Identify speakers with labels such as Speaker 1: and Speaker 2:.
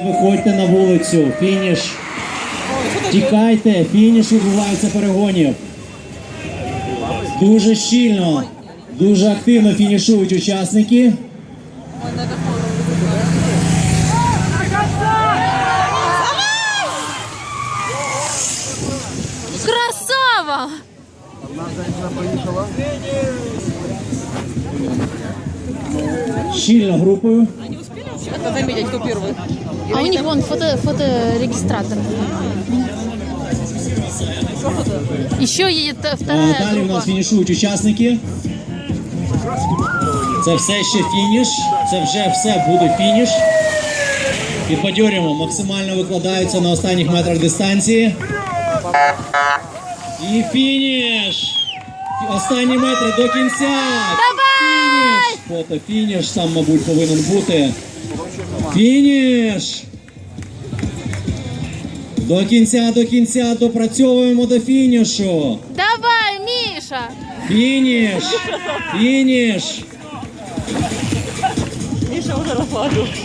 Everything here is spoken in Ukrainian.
Speaker 1: Виходьте на вулицю, фініш. Тікайте, фініш відбувається перегонів. Дуже щільно, дуже активно фінішують учасники.
Speaker 2: Красава!
Speaker 1: Щільно групою.
Speaker 3: Это заметить, кто первый.
Speaker 2: А у них вон фото, фоторегистратор. Еще едет вторая
Speaker 1: Далі у нас фінішують учасники. Це все ще фініш. Це вже все буде фініш. І Підбадьорюємо, максимально викладаються на останніх метрах дистанції. І фініш! Останні метри до кінця! Фініш! Фото фініш сам, мабуть, повинен бути. Фініш! До кінця, до кінця допрацьовуємо до фінішу.
Speaker 2: Давай, Міша!
Speaker 1: Фініш! Фініш!
Speaker 3: Міша вже расслабился.